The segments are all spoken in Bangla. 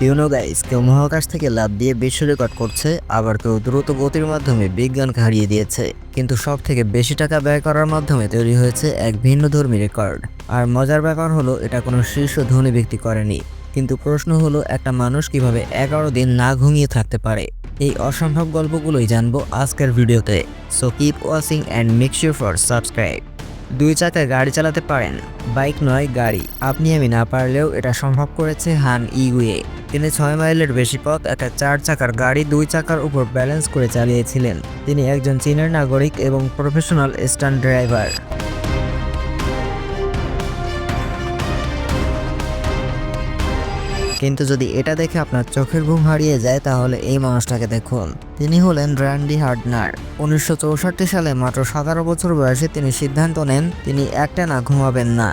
ডিউনো গাইস, কেউ মহাকাশ থেকে লাভ দিয়ে বিশ্ব রেকর্ড করছে, আবার কেউ দ্রুত গতির মাধ্যমে বিজ্ঞানকে হারিয়ে দিয়েছে। কিন্তু সব থেকে বেশি টাকা ব্যয় করার মাধ্যমে তৈরি হয়েছে এক ভিন্ন ধর্মী রেকর্ড। আর মজার ব্যাপার হলো, এটা কোনো শীর্ষ ধনী ব্যক্তি করেনি। কিন্তু প্রশ্ন হলো, একটা মানুষ কীভাবে এগারো দিন না ঘুমিয়ে থাকতে পারে? এই অসম্ভব গল্পগুলোই জানব আজকের ভিডিওতে। So keep watching and make sure for subscribe দুই চাকায় গাড়ি চালাতে পারেন। বাইক নয়, গাড়ি। আপনি আমি না পারলেও এটা সম্ভব করেছে হান ইগুয়ে। তিনি ছয় মাইলের বেশি পথ, একটা চার চাকার গাড়ি দুই চাকার উপর ব্যালেন্স করে চালিয়েছিলেন। তিনি একজন চীনের নাগরিক এবং প্রফেশনাল স্টান্ট ড্রাইভার। কিন্তু যদি এটা দেখে আপনার চোখের ঘুম হারিয়ে যায়, তাহলে এই মানুষটাকে দেখুন। তিনি হলেন র্যান্ডি হার্ডনার উনিশশো চৌষট্টি সালে মাত্র সতেরো বছর বয়সে তিনি সিদ্ধান্ত নেন, তিনি একটানা ঘুমাবেন না।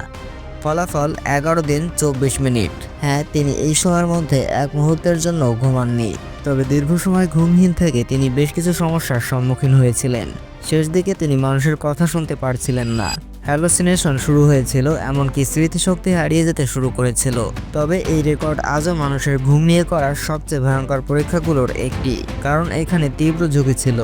ফলাফল এগারো দিন চব্বিশ মিনিট। হ্যাঁ তিনি এই সময়ের মধ্যে এক মুহূর্তের জন্য ঘুমাননি। তবে দীর্ঘ সময় ঘুমহীন থেকে তিনি বেশ কিছু সমস্যার সম্মুখীন হয়েছিলেন। শেষ দিকে তিনি মানুষের কথা শুনতে পারছিলেন না। হ্যালোসিনেশন শুরু হয়েছিল, এমনকি স্মৃতিশক্তি হারিয়ে যেতে শুরু করেছিল। তবে এই রেকর্ড আজও মানুষের ঘুম নিয়ে করার সবচেয়ে ভয়ঙ্কর পরীক্ষাগুলোর একটি, কারণ এখানে তীব্র ঝুঁকি ছিল।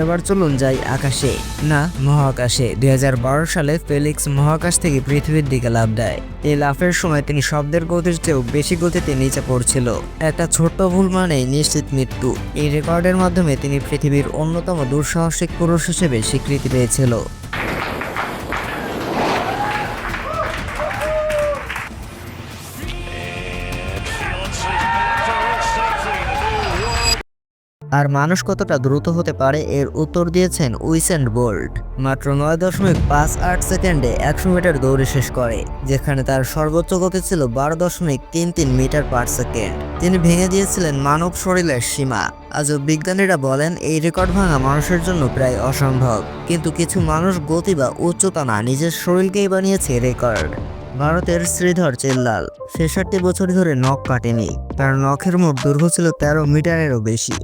এবার চলুন যাই আকাশে। না, মহাকাশে। দুই হাজার বারো সালে ফেলিক্স মহাকাশ থেকে পৃথিবীর দিকে লাভ দেয়। এই লাফের সময় তিনি শব্দের গতির চেয়েও বেশি গতিতে নিচে পড়ছিল। একটা ছোট্ট ভুল মানেই নিশ্চিত মৃত্যু। এই রেকর্ডের মাধ্যমে তিনি পৃথিবীর অন্যতম দুঃসাহসিক পুরুষ হিসেবে স্বীকৃতি পেয়েছিল। আর মানুষ কতটা দ্রুত হতে পারে এর উত্তর দিয়েছেন উইসেন্ড বোল্ট। মাত্র নয় দশমিক পাঁচ আট সেকেন্ডে একশো মিটার দৌড়ে শেষ করে, যেখানে তার সর্বোচ্চ গতি ছিল বারো দশমিক তিন তিন মিটার পার সেকেন্ড। তিনি ভেঙে দিয়েছিলেন মানব শরীরের সীমা। আজও বিজ্ঞানীরা বলেন, এই রেকর্ড ভাঙা মানুষের জন্য প্রায় অসম্ভব। কিন্তু কিছু মানুষ গতি বা উচ্চতা না, নিজের শরীরকেই বানিয়েছে রেকর্ড। ভারতের শ্রীধর চেল্লাল ছেষট্টি বছর ধরে নখ কাটেনি। তার নখের মোট দৈর্ঘ্য ছিল তেরো মিটারেরও বেশি।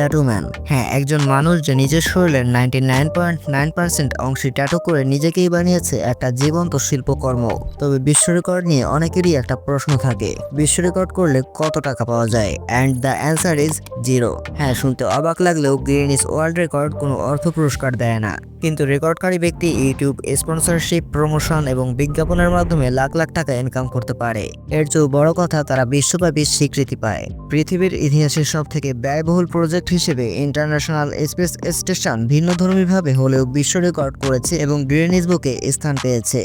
ট্যাটুম্যান হ্যাঁ একজন মানুষ যে নিজের শরীরের ninety nine point nine percent অংশে ট্যাটু করে নিজেকেই বানিয়েছে একটা জীবন্ত শিল্পকর্ম। তবে বিশ্ব রেকর্ড নিয়ে অনেকেরই একটা প্রশ্ন থাকে, বিশ্ব রেকর্ড করলে কত টাকা পাওয়া যায়? And the answer is zero হ্যাঁ শুনতে অবাক লাগলেও গ্রিনিস ওয়ার্ল্ড রেকর্ড কোনো অর্থ পুরস্কার দেয় না। কিন্তু রেকর্ডকারী ব্যক্তি ইউটিউব স্পন্সরশিপ প্রমোশন এবং বিজ্ঞাপনের মাধ্যমে লাখ লাখ টাকা ইনকাম করতে পারে। এর চেয়েও বড় কথা, তারা বিশ্বব্যাপী স্বীকৃতি পায়। পৃথিবীর ইতিহাসের সব থেকে ব্যয়বহুল প্রজেক্ট হিসেবে ইন্টারন্যাশনাল স্পেস স্টেশন ভিন্নধর্মীভাবে হলেও বিশ্ব রেকর্ড করেছে এবং গ্রেনিজ বুকে স্থান পেয়েছে।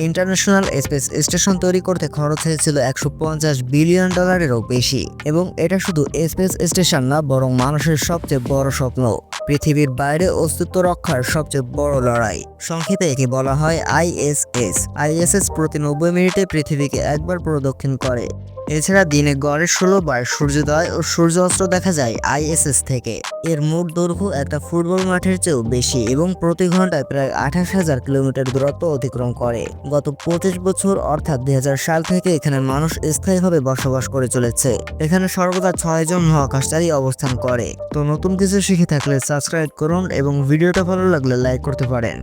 ইন্টারন্যাশনাল স্পেস স্টেশন তৈরি করতে খরচ হয়েছিল একশো পঞ্চাশ বিলিয়ন ডলারেরও বেশি এবং এটা শুধু স্পেস স্টেশন না, বরং মানুষের সবচেয়ে বড় স্বপ্ন। পৃথিবীর বাইরে অস্তিত্ব রক্ষার সবচেয়ে বড় লড়াই। সংক্ষেপে একে বলা হয় আইএসএস আইএসএস প্রতি নব্বই মিনিটে পৃথিবীকে একবার প্রদক্ষিণ করে। এছাড়া দিনে গড়ে ষোলো বার সূর্যোদয় ও সূর্য সূর্যাস্ত দেখা যায় আইএসএস থেকে। এর মোট দৈর্ঘ্য একটা ফুটবল মাঠের চেয়েও বেশি এবং প্রতি ঘন্টায় প্রায় আঠাশ হাজার কিলোমিটার দূরত্ব অতিক্রম করে। গত পঁচিশ বছর, অর্থাৎ দুই হাজার সাল থেকে এখানে মানুষ স্থায়ীভাবে বসবাস করে চলেছে। এখানে সর্বদা ছয়জন মহাকাশচারী অবস্থান করে। তো নতুন কিছু শিখে থাকলে সাবস্ক্রাইব করুন এবং ভিডিওটা ভালো লাগলে লাইক করতে পারেন।